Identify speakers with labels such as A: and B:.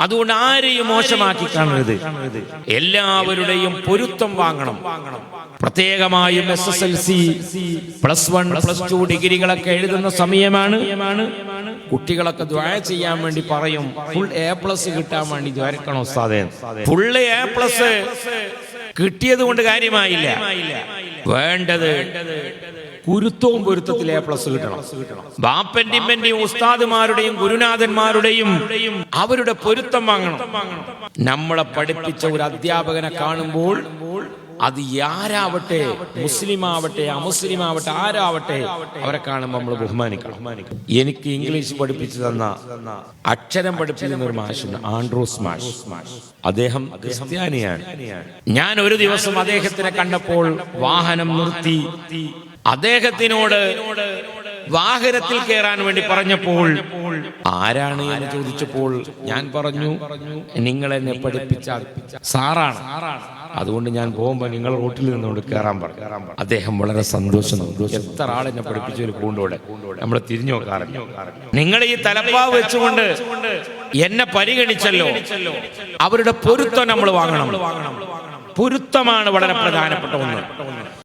A: അതുകൊണ്ട് ആരെയും മോശമാക്കി കാണരുത് എല്ലാവരുടെയും പൊരുത്തം വാങ്ങണം. പ്രത്യേകമായും S S L C plus one plus two ഡിഗ്രികളൊക്കെ എഴുതുന്ന സമയമാണ്. കുട്ടികളൊക്കെ ദ്വാര ചെയ്യാൻ വേണ്ടി പറയും. ഫുൾ എ പ്ലസ് കിട്ടാൻ വേണ്ടി ദ്വാരക്കണോ സാധേ ഫുൾ എ പ്ലസ് കിട്ടിയത് കൊണ്ട് കാര്യമായില്ല. വേണ്ടത് ഗുരുത്വവും പൊരുത്തത്തിൽ പ്ലസ് കിട്ടണം. ബാപ്പന്റെയും ഉസ്താദുമാരുടെയും ഗുരുനാഥന്മാരുടെയും അവരുടെ പൊരുത്തം വാങ്ങണം. നമ്മളെ പഠിപ്പിച്ച ഒരു അധ്യാപകനെ കാണുമ്പോൾ അത് ആരാവട്ടെ മുസ്ലിം ആവട്ടെ അമുസ്ലിം ആവട്ടെ ആരാവട്ടെ? അവരെ കാണുമ്പോൾ നമ്മൾ ബഹുമാനിക്കണം. എനിക്ക് ഇംഗ്ലീഷ് പഠിപ്പിച്ചു തന്ന അക്ഷരം പഠിപ്പിച്ചു തന്ന ഒരു മാഷുണ്ട് ആൻഡ്രൂസ് മാഷ് അദ്ദേഹം ക്രിസ്ത്യാനിയാണ്. ഞാൻ ഒരു ദിവസം അദ്ദേഹത്തിനെ കണ്ടപ്പോൾ വാഹനം നിർത്തി. അദ്ദേഹത്തിനോട് വാഹനത്തിൽ കയറാൻ വേണ്ടി പറഞ്ഞപ്പോൾ ആരാണ് എന്ന് ചോദിച്ചപ്പോൾ ഞാൻ പറഞ്ഞു നിങ്ങൾ എന്നെ പഠിപ്പിച്ച സാറാണ്. അതുകൊണ്ട് ഞാൻ പോകുമ്പോൾ നിങ്ങൾ റോട്ടിൽ നിന്നുകൊണ്ട് കയറാൻ പറഞ്ഞു. അദ്ദേഹം വളരെ സന്തോഷം എത്ര ആളെന്നെ എന്നെ ഒരു പൂണ്ടോടെ നമ്മൾ തിരിഞ്ഞു നോക്കാറില്ല നിങ്ങൾ ഈ തലപ്പാവ് വെച്ചുകൊണ്ട് എന്നെ പരിഗണിച്ചല്ലോ. അവരുടെ പൊരുത്തം നമ്മൾ വാങ്ങണം. പൊരുത്തമാണ് വളരെ പ്രധാനപ്പെട്ട ഒന്ന്.